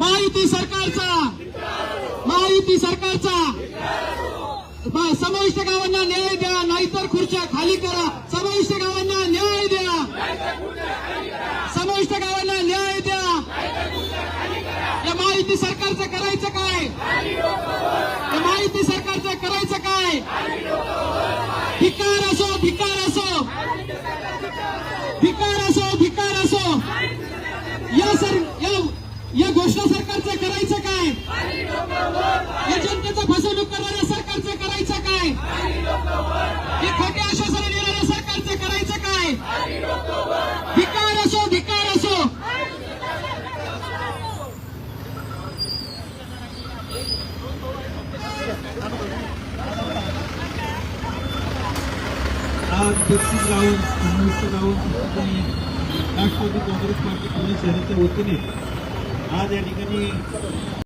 महायुती सरकारचा. महायुती सरकारचा. बा- समाविष्ट गावांना न्याय द्या नाहीतर खुर्च्या खाली करा. समाविष्ट गावांना न्याय द्या. समाविष्ट गावांना न्याय द्या. या महायुती सरकारचं करायचं काय? या महायुती सरकारचं करायचं काय? धिकार असो धिकार असो. धिकार असो धिकार असो. या सर या महाराष्ट्र सरकारचं करायचं काय? या जनतेचं फसवणूक करणाऱ्या सरकारचं करायचं काय? हे खोटे आश्वासन देणाऱ्या सरकारचं करायचं काय? धिकार असो धिकार असो. आज बक्षीस लावून संयुक्त राष्ट्रवादी काँग्रेस पार्टी पुणे शहराच्या वतीने आज या ठिकाणी